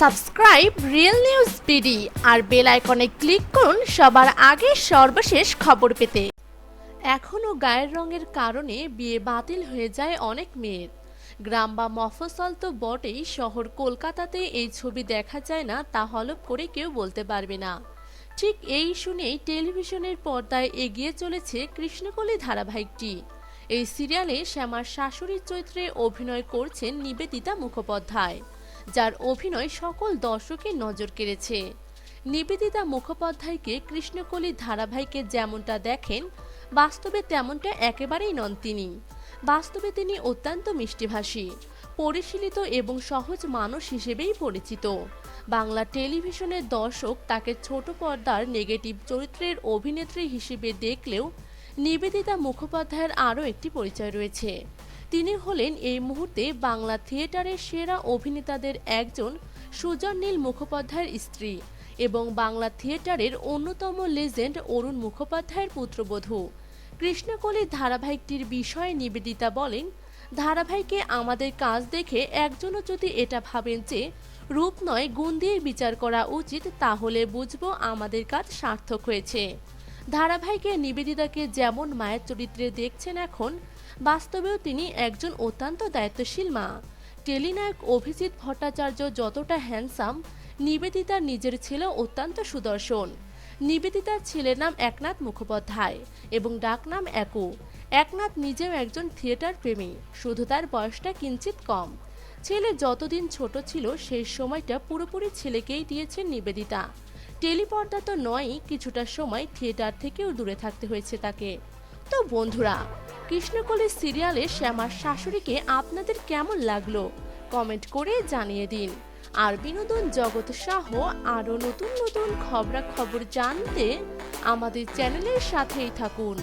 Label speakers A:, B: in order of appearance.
A: Subscribe real news BD আর bell আইকনে click করুন সবার আগে সর্বশেষ খবর পেতে। এখনও গায়ের রঙের কারণে বিয়ে বাতিল হয়ে যায় অনেক মেয়ের। গ্রাম বা মফসল তো বটেই, শহর কলকাতাতে এই ছবি দেখা যায় না তা হলপ করে কেউ বলতে পারবে না। ঠিক এই শুনেই টেলিভিশনের পর্দায় এগিয়ে চলেছে কৃষ্ণকলি ধারাবাহিকটি। এই সিরিয়ালে শ্যামার শাশুড়ির চরিত্রে অভিনয় করছেন নিবেদিতা মুখোপাধ্যায়। যার অভিনয় সকল দর্শকের নজর কেড়েছে। নিবেদিতা মুখোপাধ্যায়কে কৃষ্ণকলি ধারাবাহিকে যেমনটা দেখেন, বাস্তবে তেমনটা একেবারেই নন তিনি। বাস্তবে তিনি অত্যন্ত মিষ্টিভাষী, পরিশীলিত এবং সহজ মানুষ হিসেবেই পরিচিত। বাংলা টেলিভিশনের দর্শক তাকে ছোট পর্দার নেগেটিভ চরিত্রের অভিনেত্রী হিসেবে দেখলেও নিবেদিতা মুখোপাধ্যায়ের আরও একটি পরিচয় রয়েছে। তিনি হলেন এই মুহূর্তে বাংলা থিয়েটারের সেরা অভিনেতাদের একজন সুজন নীল মুখোপাধ্যায়ের স্ত্রী এবং বাংলা থিয়েটারের অন্যতম লেজেন্ড অরুণ মুখোপাধ্যায়ের পুত্রবধূ। কৃষ্ণকলি ধারাবাহিকটির বিষয়ে নিবেদিতা বলেন, ধারাবাহিকে আমাদের কাজ দেখে একজনও যদি এটা ভাবেন যে রূপ নয়, গুণ দিয়ে বিচার করা উচিত, তাহলে বুঝব আমাদের কাজ সার্থক হয়েছে। ধারাবাহিকে নিবেদিতাকে যেমন মায়ের চরিত্রে দেখছেন এখন বাস্তবেও তিনি একজন অত্যন্ত দায়িত্বশীল মা। টেলিনায়ক অভিজিৎ ভট্টাচার্য যতটা হ্যান্ডসাম নিবেদিতার নিজের ছিল অত্যন্ত সুদর্শন। নিবেদিতার ছেলের নাম একনাথ মুখোপাধ্যায় এবং ডাকনাম একু। একনাথ নিজেও একজন থিয়েটার প্রেমী, শুধু তার বয়সটা কিঞ্চিত কম। ছেলে যতদিন ছোট ছিল, সেই সময়টা পুরোপুরি ছেলেকেই দিয়েছেন নিবেদিতা। টেলিপর্দা তো নয়ই, কিছুটা সময় থিয়েটার থেকেও দূরে থাকতে হয়েছে তাকে। তো বন্ধুরা কৃষ্ণকলি সিরিয়ালে শ্যামার শাশুড়িকে আপনাদের কেমন লাগল? কমেন্ট করে জানিয়ে দিন। আর বিনোদন জগৎ সহ আরও নতুন নতুন খবরাখবর জানতে আমাদের চ্যানেলের সাথেই থাকুন।